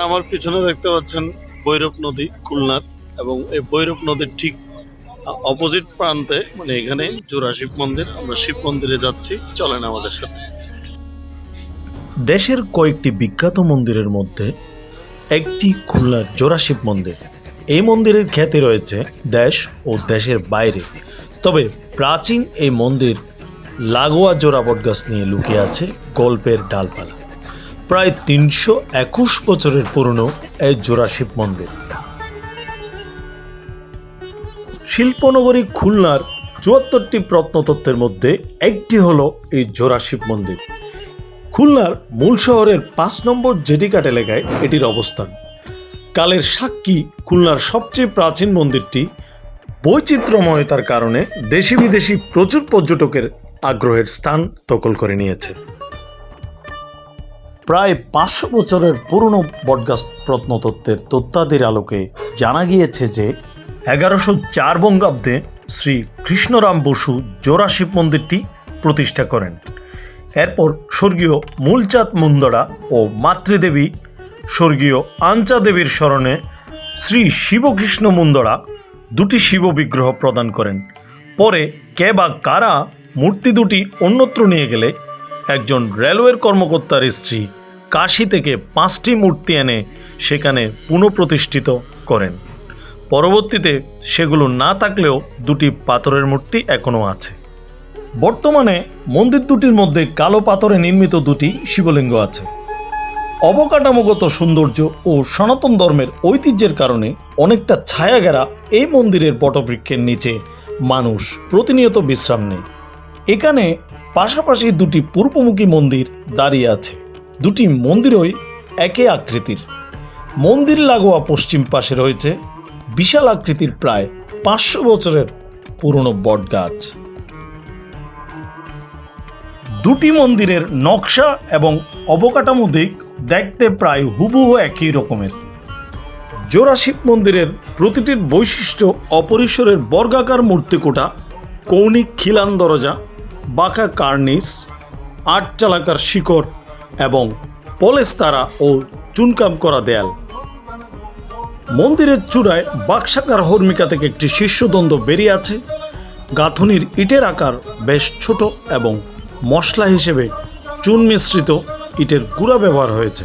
আমার পিছনে দেখতে পাচ্ছেন ভৈরব নদী, খুলনার, এবং এই ভৈরব নদীর ঠিক অপোজিট প্রান্তে মানে এখানে জোড়া শিব মন্দির, আমরা শিব মন্দিরে যাচ্ছি। চলেন আমাদের সাথে। দেশের কয়েকটি বিখ্যাত মন্দিরের মধ্যে একটি খুলনার জোড়া শিব মন্দির। এই মন্দিরের খ্যাতি রয়েছে দেশ ও দেশের বাইরে। তবে প্রাচীন এই মন্দির লাগোয়া জোড়া বটগাছ নিয়ে লুকিয়ে আছে গল্পের ডালপালা। প্রায় তিনশো একুশ বছরের পুরনো এই জোড়া শিব মন্দির। শিল্পনগরী খুলনার চুয়াত্তরটি প্রত্নতত্ত্বের মধ্যে একটি হল এই জোড়া শিব মন্দির। খুলনার মূল শহরের পাঁচ নম্বর জেডিকাট এলাকায় এটির অবস্থান। কালের সাক্ষী খুলনার সবচেয়ে প্রাচীন মন্দিরটি বৈচিত্র্যময়তার কারণে দেশি বিদেশি প্রচুর পর্যটকের আগ্রহের স্থান দখল করে নিয়েছে। প্রায় পাঁচশো বছরের পুরনো বটগাছ প্রত্নতত্ত্বের তথ্যাদির আলোকে জানা গিয়েছে যে এগারোশো চার বঙ্গাব্দে শ্রী কৃষ্ণরাম বসু জোড়া শিব মন্দিরটি প্রতিষ্ঠা করেন। এরপর স্বর্গীয় মূলচাঁদ মুন্দড়া ও মাতৃদেবী স্বর্গীয় আঞ্চা দেবীর স্মরণে শ্রী শিবকৃষ্ণ মুন্দড়া দুটি শিব বিগ্রহ প্রদান করেন। পরে কে বা কারা মূর্তি দুটি অন্যত্র নিয়ে গেলে একজন রেলওয়ের কর্মকর্তার স্ত্রী কাশি থেকে পাঁচটি মূর্তি এনে সেখানে পুনঃপ্রতিষ্ঠিত করেন। পরবর্তীতে সেগুলো না থাকলেও দুটি পাথরের মূর্তি এখনও আছে। বর্তমানে মন্দির দুটির মধ্যে কালো পাথরে নির্মিত দুটি শিবলিঙ্গ আছে। অবকাঠামোগত সৌন্দর্য ও সনাতন ধর্মের ঐতিহ্যের কারণে অনেকটা ছায়াঘেরা এই মন্দিরের বটবৃক্ষের নিচে মানুষ প্রতিনিয়ত বিশ্রাম নেয়। এখানে পাশাপাশি দুটি পূর্বমুখী মন্দির দাঁড়িয়ে আছে। দুটি মন্দিরই একে আকৃতির। মন্দির লাগোয়া পশ্চিম পাশে রয়েছে বিশাল আকৃতির প্রায় পাঁচশো বছরের পুরনো বটগাছ। দুটি মন্দিরের নকশা এবং অবকাঠামো দিক দেখতে প্রায় হুবহু একই রকমের। জোড়া শিব মন্দিরের প্রতিটির বৈশিষ্ট্য অপরিসরের বর্গাকার মূর্তিকোটা, কৌণিক খিলান দরজা, বাঁকা কার্নিস আট চালাকার শিকড় এবং পলেস্তারা ও চুনকাম করা দেয়াল। মন্দিরের চূড়ায় বাক্সাকার হর্মিকা থেকে একটি শীর্ষদ্বন্দ্ব বেরিয়ে আছে। গাঁথুনির ইটের আকার বেশ ছোট এবং মশলা হিসেবে চুন মিশ্রিত ইটের গুঁড়া ব্যবহার হয়েছে।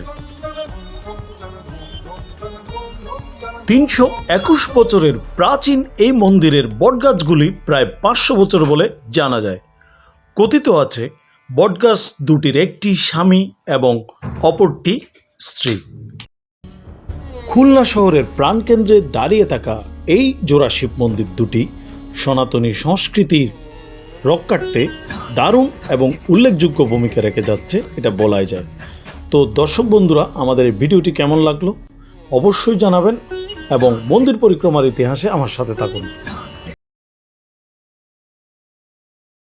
তিনশো একুশ বছরের প্রাচীন এই মন্দিরের বটগাছগুলি প্রায় পাঁচশো বছর বলে জানা যায়। কথিত আছে বটগাছ দুটির একটি স্বামী এবং অপরটি স্ত্রী। খুলনা শহরের প্রাণকেন্দ্রে দাঁড়িয়ে থাকা এই জোড়া শিব মন্দির দুটি সনাতনী সংস্কৃতির রক্ষার্থে দারুণ এবং উল্লেখযোগ্য ভূমিকা রেখে যাচ্ছে, এটা বলাই যায়। তো দর্শক বন্ধুরা, আমাদের এই ভিডিওটি কেমন লাগল? অবশ্যই জানাবেন এবং মন্দির পরিক্রমার ইতিহাসে আমার সাথে থাকুন।